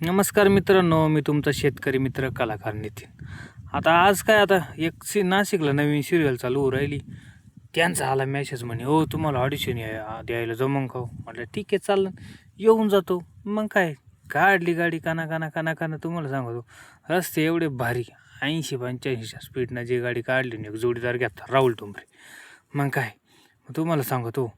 नमस्कार मित्रांनो मी तुमचा शेतकरी मित्र कलाकार नितीन. आता आज काय आता एक सी नाशिकला नवीन सिरियल चालू होऊ राहिली. त्यांचा आला मेसेज म्हणे हो तुम्हाला ऑडिशन द्यायला जमून खाऊ हो? म्हटलं ठीक आहे चाललं येऊन जातो. मग काय काढली गाडी काना काना काना काना तुम्हाला सांगतो. रस्ते एवढे भारी ऐंशी पंच्याऐंशीच्या स्पीडनं जी गाडी काढली ना एक जोडीदार घेतात राहुल टुंबरे. मग काय मग तुम्हाला सांगतो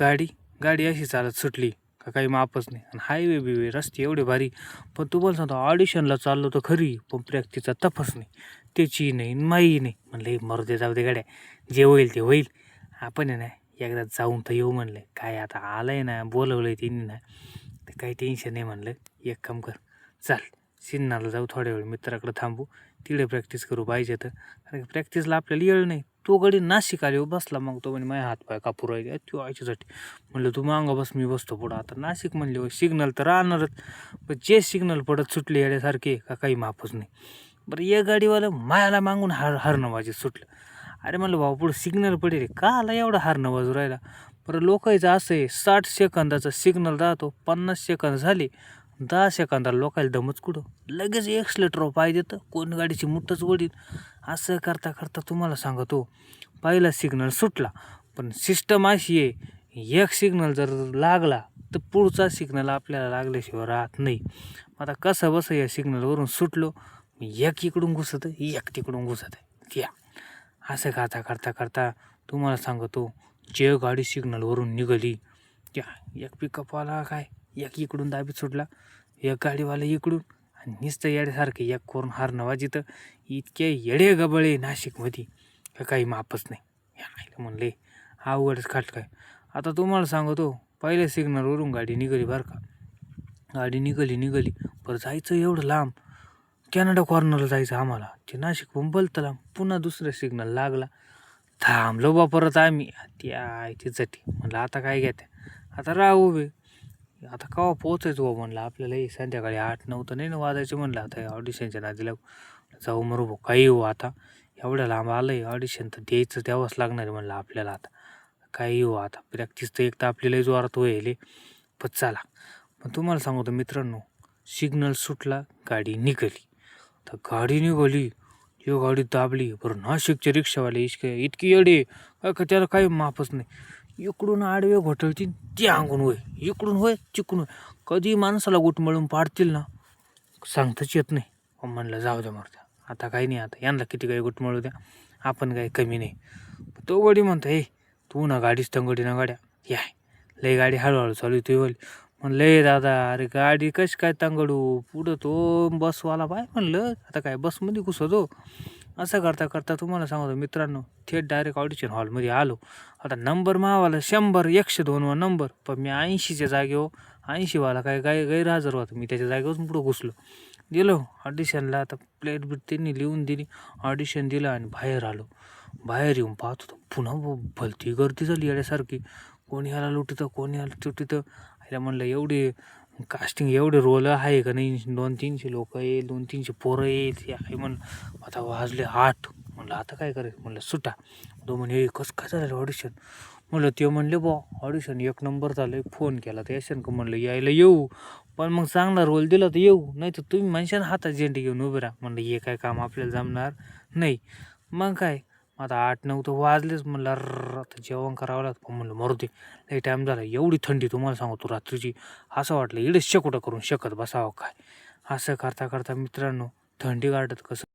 गाडी गाडी अशी चालत सुटली का काही मापच नाही. आणि हायवे बिवे रस्ते एवढे भारी. पण तू पण सांगतो ऑडिशनला चाललो तर खरी पण प्रॅक्टिसचा तपास नाही. त्याची नाही माही नाही. म्हणलं हे मरू दे जाऊ दे गाड्या जे होईल ते होईल. आपण आहे ना एकदा जाऊन तर येऊ म्हणलं. काय आता आलं आहे ना बोलवलं आहे तिने ना. तर काही टेन्शन नाही म्हणलं. एक काम कर चाल. सिन्नाला जाऊ थोड्या वेळ मित्राकडे थांबू. तिकडे प्रॅक्टिस करू पाहिजे तर कारण की प्रॅक्टिसला आपल्याला येळ नाही. तो गडी नाशिक आली बसला मग तो म्हणे माझ्या हातपाय कापू राहिले. तो आयच्यासाठी म्हणलं तू मागं बस मी बसतो पुढं. आता नाशिक म्हणले सिग्नल तर राहणारच. पण जे सिग्नल पडत सुटले येण्यासारखे का काही माफच नाही. बरं या गाडीवालं मायाला मागून हार हरणं वाजत सुटलं. अरे म्हणलं भाऊ पुढं सिग्नल पडेल का आला एवढा हरणं वाजू राहिला. बरं लोकांचं असं आहे साठ सेकंदाचा सिग्नल राहतो पन्नास सेकंद झाले. दहा सेकंदाला लोकायला दमच कुठं? लगेच एक्सलेटर पाय देतं कोण गाडीची मुठच वडील असं करता करता तुम्हाला सांगतो पहिला सिग्नल सुटला पण सिस्टम अशी आहे एक सिग्नल जर लागला तर पुढचा सिग्नल आपल्याला लागल्याशिवाय राहत नाही. आता कसं बसं या सिग्नलवरून सुटलो एक इकडून घुसत एक तिकडून घुसत. या असं करता करता करता तुम्हाला सांगतो जे गाडी सिग्नलवरून निघाली त्या एक पिकअपवाला काय? एक इकडून दाबीत सुटला एक गाडीवाला इकडून आणि नुसतं येड्यासारखं एक करून हारणं वाजितं इतके येडे गबळे नाशिकमध्ये. का काही मापच नाही. या आईला म्हणले अवघडच खाट काय. आता तुम्हाला सांगतो पहिल्या सिग्नलवरून गाडी निघाली बरं का. गाडी निघाली निघाली. बरं जायचं एवढं लांब. कॅनडा कॉर्नरला जायचं आम्हाला. ते नाशिक पण लांब पुन्हा दुसरं सिग्नल लागला. थांबलो बा परत आम्ही. त्या तिचटी म्हणलं आता काय घ्या आता राहू उभे आता केव्हा पोचायचं हो म्हणलं? आपल्याला हे संध्याकाळी आठ नऊ तर नाही ना वाजायचे म्हणलं आता ऑडिशनच्या नादीला जाऊ मरू भाऊ काही हो आता. एवढ्या लांब आलं आहे ऑडिशन तर द्यायचं द्यावंच लागणार आहे म्हणलं आपल्याला आता. काही हो आता प्रॅक्टिस तर एक तर आपल्यालाही जोरात होईल पण चला. पण तुम्हाला सांगतो मित्रांनो सिग्नल सुटला गाडी निघाली. तर गाडी निघाली. ही गाडी दाबली. बरं नाशिकचे रिक्षावाले इतके इतकी येडे. काय का त्याला काही माफच नाही. इकडून आडवे घोटळतील ते अंगून होय. इकडून होय चिकून होय. कधी माणसाला गुटमळून पाडतील ना सांगताच येत नाही. म्हणलं जाऊ द्या मारत्या आता काही नाही आता यांना किती काही गुटमळू द्या. आपण काही कमी नाही. तो गडी म्हणतो हे तू ना गाडीच तंगडी ना गाड्या या. लय गाडी हळूहळू चालू तू होईल म्हणलं लय दादा अरे गाडी कशी काय तांगडू? पुढं तो बसवाला पाय म्हणलं आता काय बसमध्ये घुसतो. असं करता करता तुम्हाला सांगतो मित्रांनो थेट डायरेक्ट ऑडिशन हॉलमध्ये आलो. आता नंबर मावाला शंभर एकशे दोनवा नंबर पण मी ऐंशीच्या जागेवर ऐंशीवाला काय काय गैरहजर होता. मी त्याच्या जागेवरून पुढं घुसलो. गेलो ऑडिशनला आता प्लेट बीट त्यांनी लिहून दिली. ऑडिशन दिलं आणि बाहेर आलो. बाहेर येऊन पाहत होतो पुन्हा भलती गर्दी झाली याड्यासारखी कोणी ह्याला लुटितं कोणी ह्याला तुटितं ह्याला म्हणलं एवढे कास्टिंग एवढे रोल आहे का नाही? दोन तीनशे लोक येईल दोन तीनशे पोरं येईल हे आहे म्हणलं आता वाजले आठ. म्हणलं आता काय करायचं? म्हणलं सुटा. तो म्हणे कसं काय झालं ऑडिशन म्हणलं ते म्हणले बा ऑडिशन एक नंबर झालं फोन केला तर यशन का म्हणलं यायला येऊ. पण मग चांगला रोल दिला तर येऊ. नाही तर तुम्ही माणसानं हातात झेंडे घेऊन उभे राहा. म्हणलं हे काय काम आपल्याला जमणार नाही. मग काय? आता आठ नऊ तर वाजलेच म्हणलं अर्र आता जेवण करावं लागतं. म्हणलं मरू दे लई टाईम झाला एवढी थंडी तुम्हाला सांगतो रात्रीची. असं वाटलं इडे शेकोटं करून शकत बसावं काय? असं करता करता मित्रांनो थंडी गाठत कसं